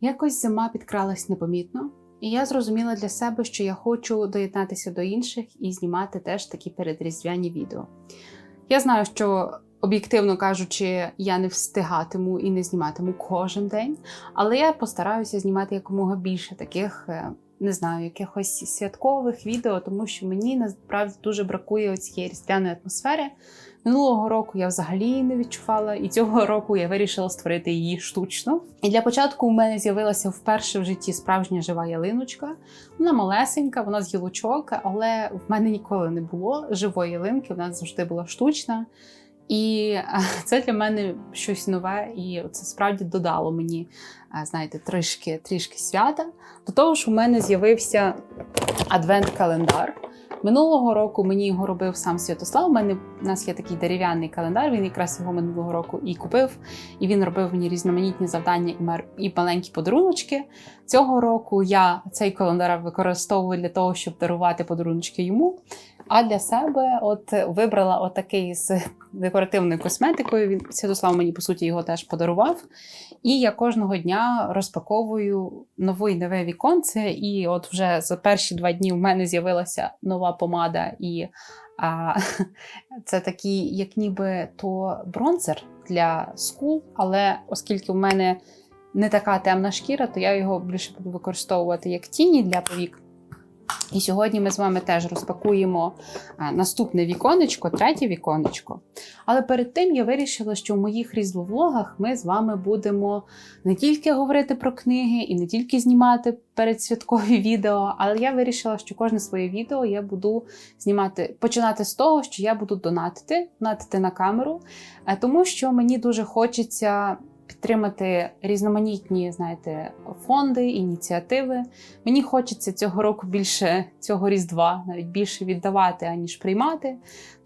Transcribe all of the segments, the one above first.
Якось зима підкралась непомітно, і я зрозуміла для себе, що я хочу доєднатися до інших і знімати теж такі передріздвяні відео. Я знаю, що об'єктивно кажучи, я не встигатиму і не зніматиму кожен день, але я постараюся знімати якомога більше таких. е, Не знаю, якихось святкових відео, тому що мені насправді дуже бракує цієї різдвяної атмосфери. Минулого року я взагалі не відчувала, і цього року я вирішила створити її штучно. І для початку у мене з'явилася вперше в житті справжня жива ялиночка. Вона малесенька, вона з гілочок, але в мене ніколи не було живої ялинки, вона завжди була штучна. І це для мене щось нове, і це справді додало мені, знаєте, трішки, трішки свята. До того ж, у мене з'явився адвент-календар. Минулого року мені його робив сам Святослав. У мене у нас є такий дерев'яний календар. Він якраз його минулого року і купив. І він робив мені різноманітні завдання і маленькі подаруночки. Цього року я цей календар використовую для того, щоб дарувати подаруночки йому. А для себе от вибрала отакий з декоративною косметикою. Він Святослав мені по суті його теж подарував. І я кожного дня розпаковую нове і нове віконце. І от вже за перші два дні в мене з'явилася нова помада, і а, це такий, як ніби то бронзер для скул. Але оскільки в мене не така темна шкіра, то я його більше буду використовувати як тіні для повік. І сьогодні ми з вами теж розпакуємо наступне віконечко, третє віконечко. Але перед тим я вирішила, що в моїх різдвовлогах ми з вами будемо не тільки говорити про книги і не тільки знімати передсвяткові відео, але я вирішила, що кожне своє відео я буду знімати, починати з того, що я буду донатити, донатити на камеру, е, тому що мені дуже хочеться. Підтримати різноманітні, знаєте, фонди, ініціативи. Мені хочеться цього року більше цього різдва, навіть більше віддавати, аніж приймати,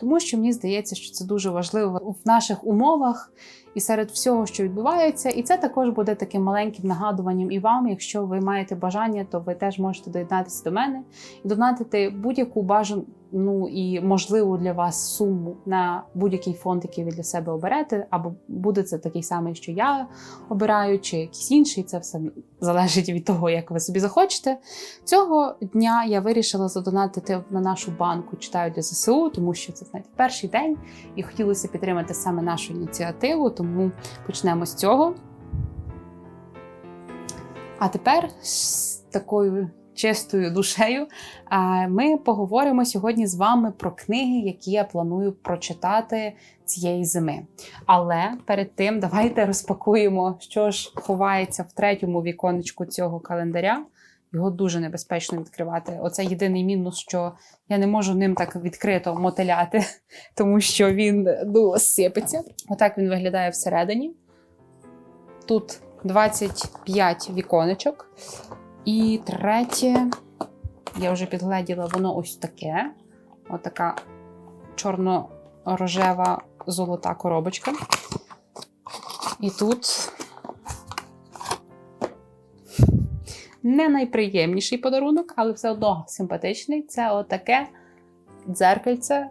тому що мені здається, що це дуже важливо в наших умовах і серед всього, що відбувається. І це також буде таким маленьким нагадуванням і вам. Якщо ви маєте бажання, то ви теж можете доєднатися до мене і донатити будь-яку бажану ну і можливу для вас суму на будь-який фонд, який ви для себе оберете, або буде це такий самий, що я обираю, чи якийсь інший. Це все залежить від того, як ви собі захочете. Цього дня я вирішила задонатити на нашу банку читаю для ЗСУ, тому що це знаєте, перший день, і хотілося підтримати саме нашу ініціативу. Тому почнемо з цього. А тепер з такою чистою душею ми поговоримо сьогодні з вами про книги, які я планую прочитати цієї зими. Але перед тим давайте розпакуємо, що ж ховається в третьому віконечку цього календаря. Його дуже небезпечно відкривати. Оце єдиний мінус, що я не можу ним так відкрито мотиляти, тому що він ну, сипеться. Отак він виглядає всередині. Тут 25 віконечок. І третє, я вже підгледіла, воно ось таке. Отака чорно-рожева золота коробочка. І тут не найприємніший подарунок, але все одно симпатичний. Це отаке дзеркальце,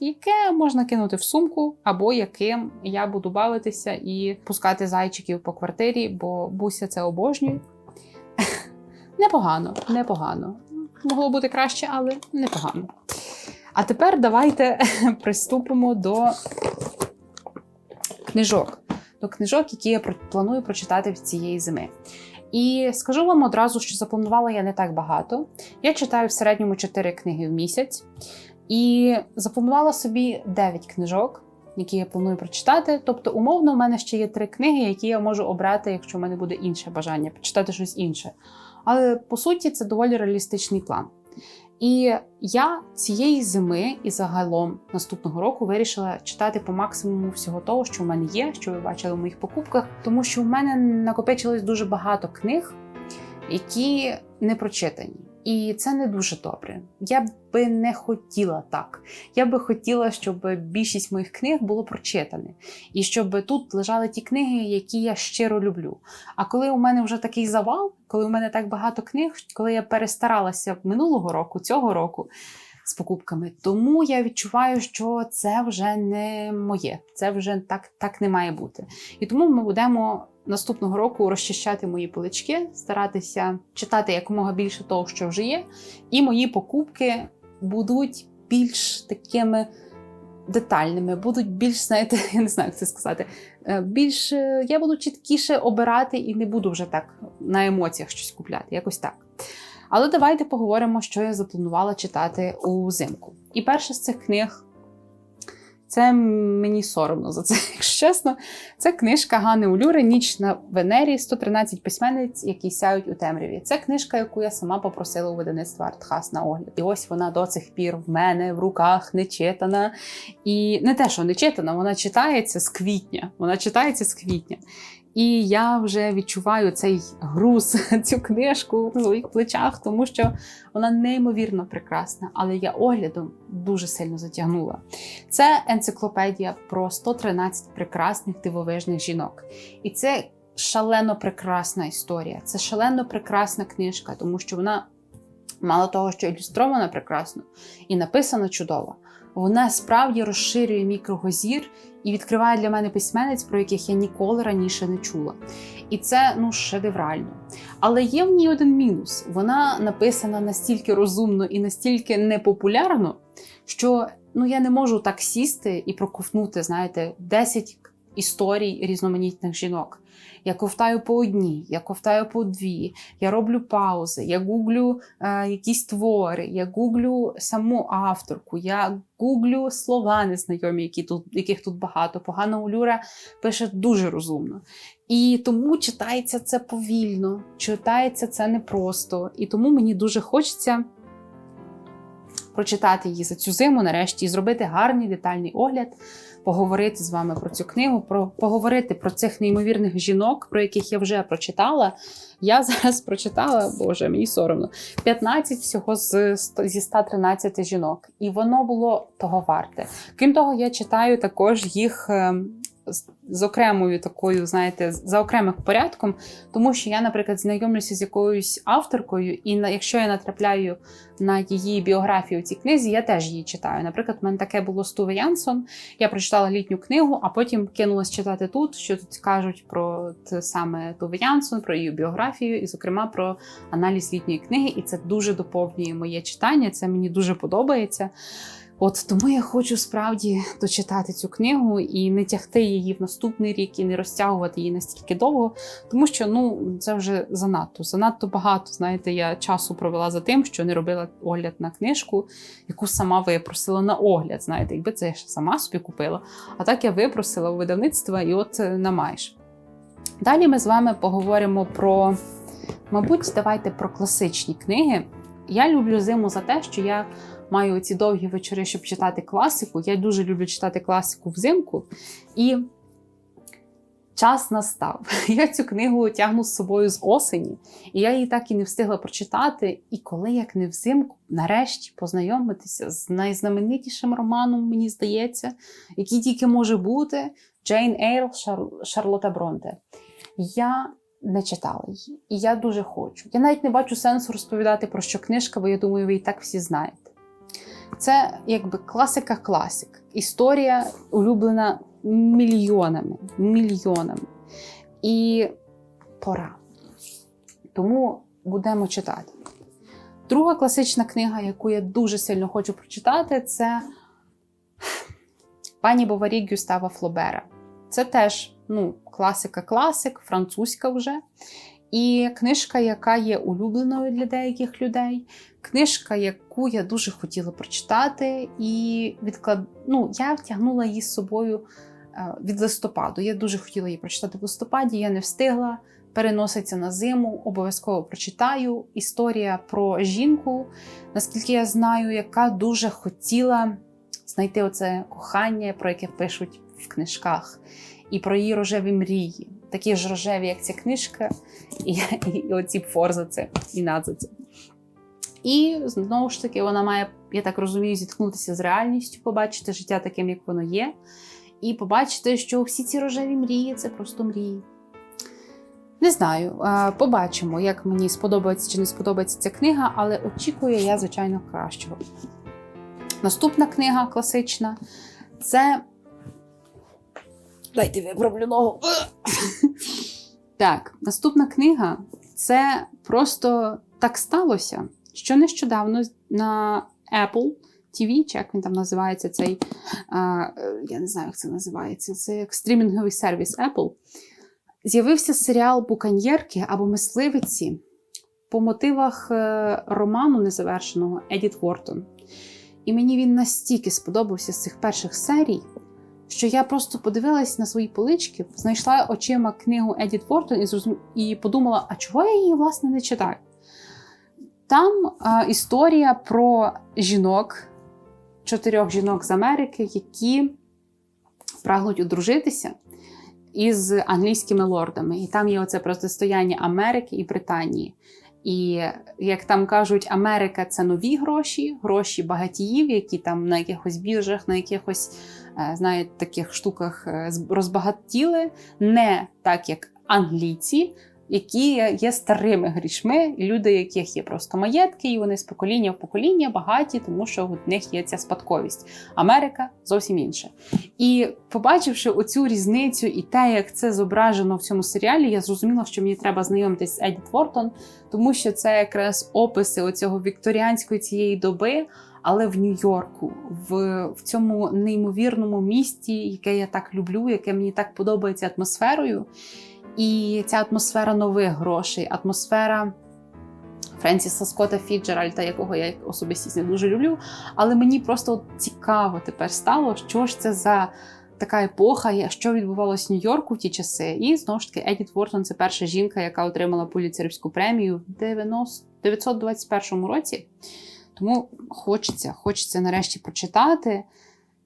яке можна кинути в сумку, або яким я буду бавитися і пускати зайчиків по квартирі, бо буся це обожнює. Непогано, непогано. Могло бути краще, але непогано. А тепер давайте приступимо до книжок. До книжок, які я планую прочитати в цієї зими. І скажу вам одразу, що запланувала я не так багато. Я читаю в середньому 4 книги в місяць. І запланувала собі 9 книжок, які я планую прочитати. Тобто, умовно, у мене ще є 3 книги, які я можу обрати, якщо в мене буде інше бажання, почитати щось інше. Але по суті, це доволі реалістичний план. І я цієї зими і загалом наступного року вирішила читати по максимуму всього того, що в мене є, що ви бачили в моїх покупках, тому що в мене накопичилось дуже багато книг, які не прочитані. І це не дуже добре. Я би не хотіла так. Я би хотіла, щоб більшість моїх книг було прочитане, і щоб тут лежали ті книги, які я щиро люблю. А коли у мене вже такий завал, коли у мене так багато книг, коли я перестаралася минулого року, цього року, з покупками. Тому я відчуваю, що це вже не моє, це вже так, так не має бути. І тому ми будемо наступного року розчищати мої полички, старатися читати якомога більше того, що вже є, і мої покупки будуть більш такими детальними, будуть більш, знаєте, я не знаю, як це сказати. е, Більш е, я буду чіткіше обирати і не буду вже так на емоціях щось купляти, якось так. Але давайте поговоримо, що я запланувала читати узимку. І перша з цих книг це мені соромно за це, якщо чесно. Це книжка Гани Улюри Ніч на Венері 113 письменниць, які сяють у темряві. Це книжка, яку я сама попросила у видавництва Артхас на огляд. І ось вона до цих пір в мене в руках не читана. І не те, що не читана, вона читається з квітня. Вона читається з квітня. І я вже відчуваю цей груз, цю книжку на своїх плечах, тому що вона неймовірно прекрасна, але я оглядом дуже сильно затягнула. Це енциклопедія про 113 прекрасних дивовижних жінок. І це шалено прекрасна історія. Це шалено прекрасна книжка, тому що вона, мало того, що ілюстрована прекрасно і написана чудово, вона справді розширює мій кругозір і відкриває для мене письменниць, про яких я ніколи раніше не чула. І це ну шедеврально. Але є в ній один мінус: вона написана настільки розумно і настільки непопулярно, що ну я не можу так сісти і проковтнути, знаєте, 10 історій різноманітних жінок. Я ковтаю по одній, я ковтаю по дві, я роблю паузи, я гуглю е, якісь твори, я гуглю саму авторку, я гуглю слова незнайомі, які тут, яких тут багато. Погана Улюра пише дуже розумно. І тому читається це повільно, читається це непросто. І тому мені дуже хочеться прочитати її за цю зиму нарешті і зробити гарний детальний огляд, поговорити з вами про цю книгу, про поговорити про цих неймовірних жінок, про яких я вже прочитала. Я зараз прочитала, боже, мені соромно, 15 всього з зі 113 жінок, і воно було того варте. Крім того, я читаю також їх. З- окремою такою, знаєте, за окремим порядком, тому що я, наприклад, знайомлюся з якоюсь авторкою, і на, якщо я натрапляю на її біографію у цій книзі, я теж її читаю. Наприклад, в мене таке було з Туве Янсон. Я прочитала літню книгу, а потім кинулась читати тут, що тут кажуть про те саме Туве Янсон, про її біографію, і, зокрема, про аналіз літньої книги. І це дуже доповнює моє читання. Це мені дуже подобається. От тому я хочу справді дочитати цю книгу і не тягти її в наступний рік і не розтягувати її настільки довго, тому що ну це вже занадто. Занадто багато. Знаєте, я часу провела за тим, що не робила огляд на книжку, яку сама випросила на огляд. Знаєте, якби це я ще сама собі купила. А так я випросила у видавництва і от е, на майж. Далі ми з вами поговоримо про, мабуть, давайте про класичні книги. Я люблю зиму за те, що я маю ці довгі вечори, щоб читати класику. Я дуже люблю читати класику взимку. І час настав. Я цю книгу тягну з собою з осені, і я її так і не встигла прочитати. І коли як не взимку, нарешті познайомитися з найзнаменитішим романом, мені здається, який тільки може бути Джейн Ейл Шар- Шарлота Бронте. Я не читала її, і я дуже хочу. Я навіть не бачу сенсу розповідати про що книжка, бо я думаю, ви і так всі знаєте. Це якби класика класик. Історія улюблена мільйонами, мільйонами. І пора. Тому будемо читати. Друга класична книга, яку я дуже сильно хочу прочитати, це пані Боварі Гюстава Флобера. Це теж ну, класика-класик, французька вже. І книжка, яка є улюбленою для деяких людей, книжка, яку я дуже хотіла прочитати, і відклад... ну, я втягнула її з собою е, від листопаду. Я дуже хотіла її прочитати в листопаді, я не встигла. Переноситься на зиму, обов'язково прочитаю. Історія про жінку, наскільки я знаю, яка дуже хотіла знайти оце кохання, про яке пишуть в книжках, і про її рожеві мрії, такі ж рожеві, як ця книжка, і, і, і оці форзаци і надзаци. І знову ж таки, вона має, я так розумію, зіткнутися з реальністю, побачити життя таким, як воно є, і побачити, що всі ці рожеві мрії це просто мрії. Не знаю, е, побачимо, як мені сподобається чи не сподобається ця книга, але очікую я, звичайно, кращого. Наступна книга класична це. Дайте виправлю ногу. Так, наступна книга це просто так сталося, що нещодавно на Apple TV, чи як він там називається, цей, а, я не знаю, як це називається, це як стрімінговий сервіс Apple. З'явився серіал Буканьєрки або мисливиці по мотивах е, роману незавершеного Едіт Вортон. І мені він настільки сподобався з цих перших серій, що я просто подивилась на свої полички, знайшла очима книгу Едіт Вортон і зрозум... і подумала, а чого я її, власне, не читаю? Там а, історія про жінок, чотирьох жінок з Америки, які прагнуть одружитися із англійськими лордами. І там є оце протистояння Америки і Британії. І як там кажуть, Америка це нові гроші, гроші багатіїв, які там на якихось біржах, на якихось е, знаєте, таких штуках е, розбагатіли, не так як англійці, які є старими грішми, люди, яких є просто маєтки, і вони з покоління в покоління багаті, тому що у них є ця спадковість. Америка зовсім інша. І побачивши оцю різницю і те, як це зображено в цьому серіалі, я зрозуміла, що мені треба знайомитись з Едіт Вортон, тому що це якраз описи оцього вікторіанської цієї доби. Але в Нью-Йорку, в в цьому неймовірному місті, яке я так люблю, яке мені так подобається атмосферою. І ця атмосфера нових грошей, атмосфера Френсіса Скотта Фіджеральда, якого я особисто дуже люблю. Але мені просто цікаво тепер стало, що ж це за така епоха, що відбувалося в Нью-Йорку в ті часи. І знову ж таки, Едіт Вортон це перша жінка, яка отримала поліцерівську премію в 1921 році. Тому хочеться, хочеться нарешті прочитати.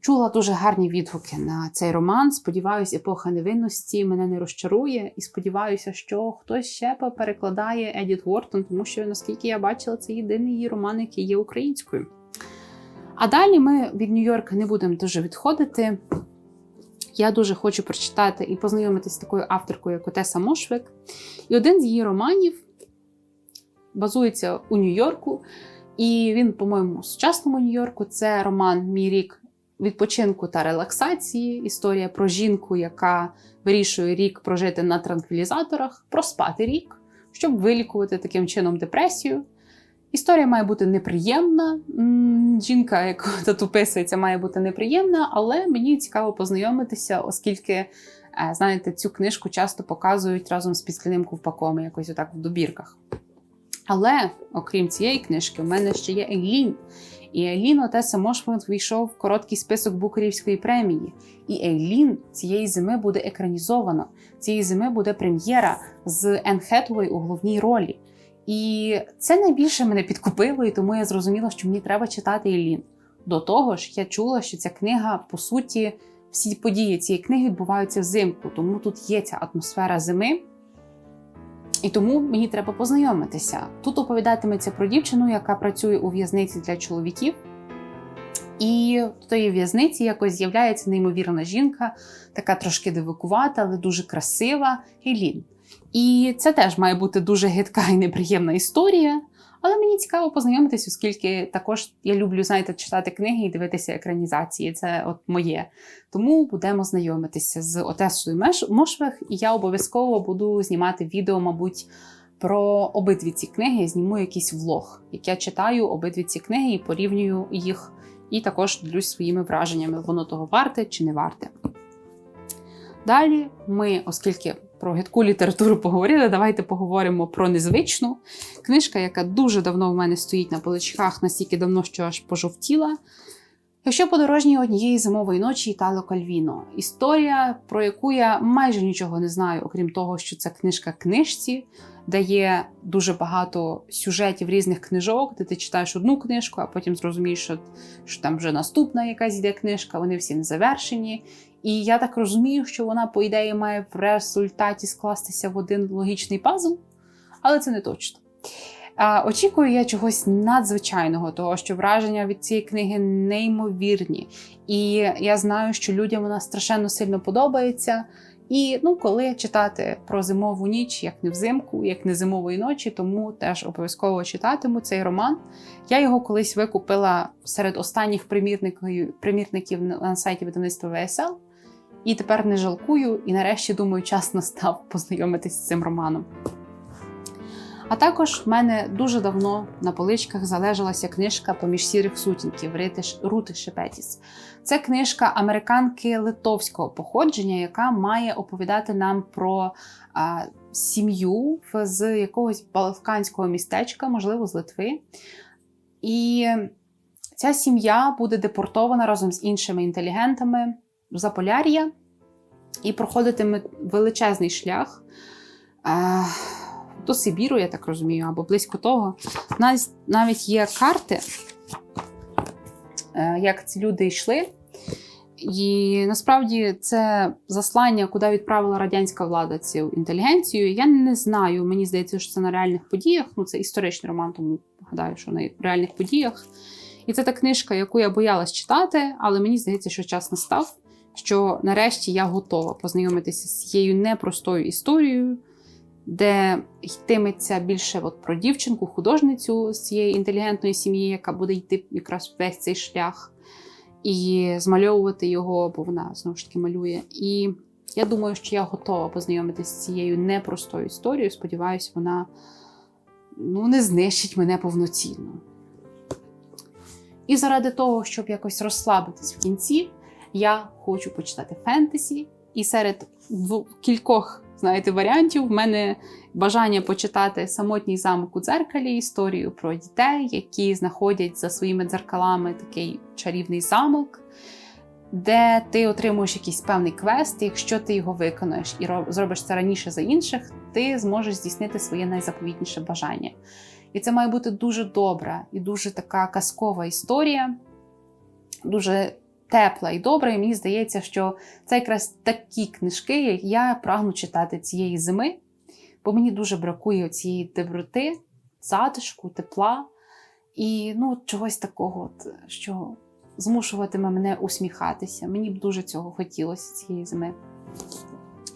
Чула дуже гарні відгуки на цей роман. Сподіваюся, епоха невинності мене не розчарує, і сподіваюся, що хтось ще перекладає Едіт Вортон, тому що, наскільки я бачила, це єдиний її роман, який є українською. А далі ми від Нью-Йорка не будемо дуже відходити. Я дуже хочу прочитати і познайомитися з такою авторкою, як Отеса Мошвик. І один з її романів базується у Нью-Йорку. І він, по-моєму, сучасному Нью-Йорку це роман Мій рік відпочинку та релаксації. Історія про жінку, яка вирішує рік прожити на транквілізаторах, проспати рік, щоб вилікувати таким чином депресію. Історія має бути неприємна. Жінка, яка тут описується, має бути неприємна, але мені цікаво познайомитися, оскільки, е, знаєте, цю книжку часто показують разом з підскляним ковпаком, якось отак в добірках. Але, окрім цієї книжки, у мене ще є Ейлін. І Ейлін Отеса Мошфонд війшов в короткий список Букерівської премії. І Ейлін цієї зими буде екранізовано. Цієї зими буде прем'єра з Енн у головній ролі. І це найбільше мене підкупило, і тому я зрозуміла, що мені треба читати Ейлін. До того ж, я чула, що ця книга, по суті, всі події цієї книги відбуваються взимку, тому тут є ця атмосфера зими. І тому мені треба познайомитися. Тут оповідатиметься про дівчину, яка працює у в'язниці для чоловіків. І в тої в'язниці якось з'являється неймовірна жінка, така трошки дивикувата, але дуже красива Елін. І це теж має бути дуже гидка і неприємна історія. Але мені цікаво познайомитись, оскільки також я люблю, знаєте, читати книги і дивитися екранізації. Це от моє. Тому будемо знайомитися з Отесою Мошвех, і я обов'язково буду знімати відео, мабуть, про обидві ці книги. я Зніму якийсь влог, як я читаю обидві ці книги і порівнюю їх, і також ділюсь своїми враженнями, воно того варте чи не варте. Далі ми, оскільки про гидку літературу поговорили, давайте поговоримо про незвичну книжка, яка дуже давно в мене стоїть на поличках, настільки давно, що аж пожовтіла. Якщо подорожні однієї зимової ночі Італо Кальвіно. Історія, про яку я майже нічого не знаю, окрім того, що це книжка книжці, де є дуже багато сюжетів різних книжок, де ти читаєш одну книжку, а потім зрозумієш, що, що там вже наступна якась йде книжка, вони всі не завершені. І я так розумію, що вона, по ідеї, має в результаті скластися в один логічний пазл, але це не точно. Очікую я чогось надзвичайного, того що враження від цієї книги неймовірні. І я знаю, що людям вона страшенно сильно подобається. І ну, коли читати про зимову ніч, як не взимку, як не зимової ночі, тому теж обов'язково читатиму цей роман. Я його колись викупила серед останніх примірників примірників на сайті видавництва ВСЛ. І тепер не жалкую, і нарешті думаю, час настав познайомитись з цим романом. А також в мене дуже давно на поличках залежалася книжка Поміж сірих сутінків Рути Шепетіс. Це книжка американки литовського походження, яка має оповідати нам про а, сім'ю з якогось балканського містечка, можливо, з Литви. І ця сім'я буде депортована разом з іншими інтелігентами Заполяр'я і проходитиме величезний шлях. А, до Сибіру, я так розумію, або близько того. Навіть, навіть є карти, е, як ці люди йшли. І насправді це заслання, куди відправила радянська влада цю інтелігенцію. Я не знаю, мені здається, що це на реальних подіях. Ну, це історичний роман, тому гадаю, що на реальних подіях. І це та книжка, яку я боялась читати, але мені здається, що час настав, що нарешті я готова познайомитися з цією непростою історією, де йтиметься більше от про дівчинку, художницю з цієї інтелігентної сім'ї, яка буде йти якраз весь цей шлях, і змальовувати його, бо вона знову ж таки малює. І я думаю, що я готова познайомитися з цією непростою історією. Сподіваюсь, вона ну, не знищить мене повноцінно. І заради того, щоб якось розслабитись в кінці, я хочу почитати фентезі. І серед кількох знаєте, варіантів. В мене бажання почитати самотній замок у дзеркалі, історію про дітей, які знаходять за своїми дзеркалами такий чарівний замок, де ти отримуєш якийсь певний квест, і якщо ти його виконаєш і зробиш це раніше за інших, ти зможеш здійснити своє найзаповітніше бажання. І це має бути дуже добра і дуже така казкова історія. Дуже тепла і добра. І мені здається, що це якраз такі книжки, як я прагну читати цієї зими, бо мені дуже бракує цієї доброти, затишку, тепла і ну, чогось такого, що змушуватиме мене усміхатися. Мені б дуже цього хотілося цієї зими.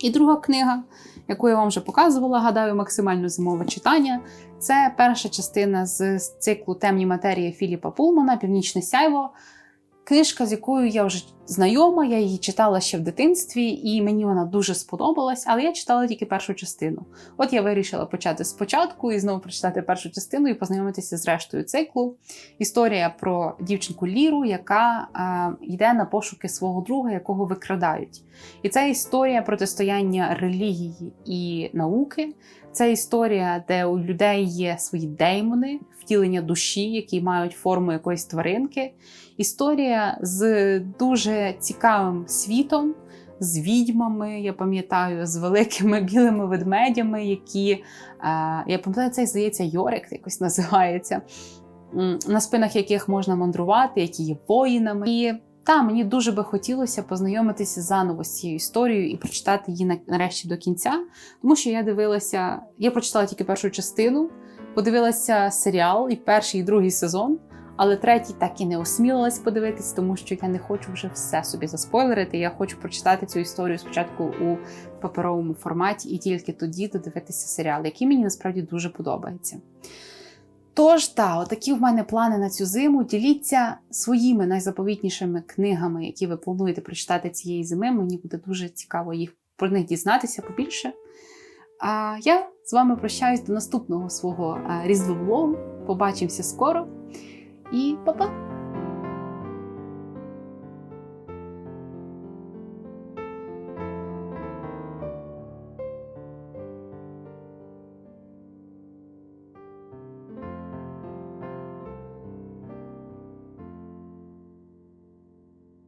І друга книга, яку я вам вже показувала, гадаю, максимально зимове читання. Це перша частина з циклу Темні матерії Філіпа Пулмана Північне сяйво. Книжка, з якою я вже знайома, я її читала ще в дитинстві, і мені вона дуже сподобалась, але я читала тільки першу частину. От я вирішила почати спочатку і знову прочитати першу частину і познайомитися з рештою циклу. Історія про дівчинку Ліру, яка е, йде на пошуки свого друга, якого викрадають. І це історія протистояння релігії і науки. Це історія, де у людей є свої деймони, втілення душі, які мають форму якоїсь тваринки. Історія з дуже цікавим світом, з відьмами, я пам'ятаю, з великими білими ведмедями, які е, я пам'ятаю, цей здається, Йорик якось називається, на спинах яких можна мандрувати, які є воїнами. І та мені дуже би хотілося познайомитися заново з цією історією і прочитати її нарешті до кінця, тому що я дивилася, я прочитала тільки першу частину, подивилася серіал і перший, і другий сезон. Але третій так і не осмілилась подивитись, тому що я не хочу вже все собі заспойлерити. Я хочу прочитати цю історію спочатку у паперовому форматі, і тільки тоді додивитися серіал, який мені насправді дуже подобається. Тож, та, отакі в мене плани на цю зиму. Діліться своїми найзаповітнішими книгами, які ви плануєте прочитати цієї зими. Мені буде дуже цікаво їх про них дізнатися побільше. А я з вами прощаюсь до наступного свого різдвового. Побачимося скоро і па-па!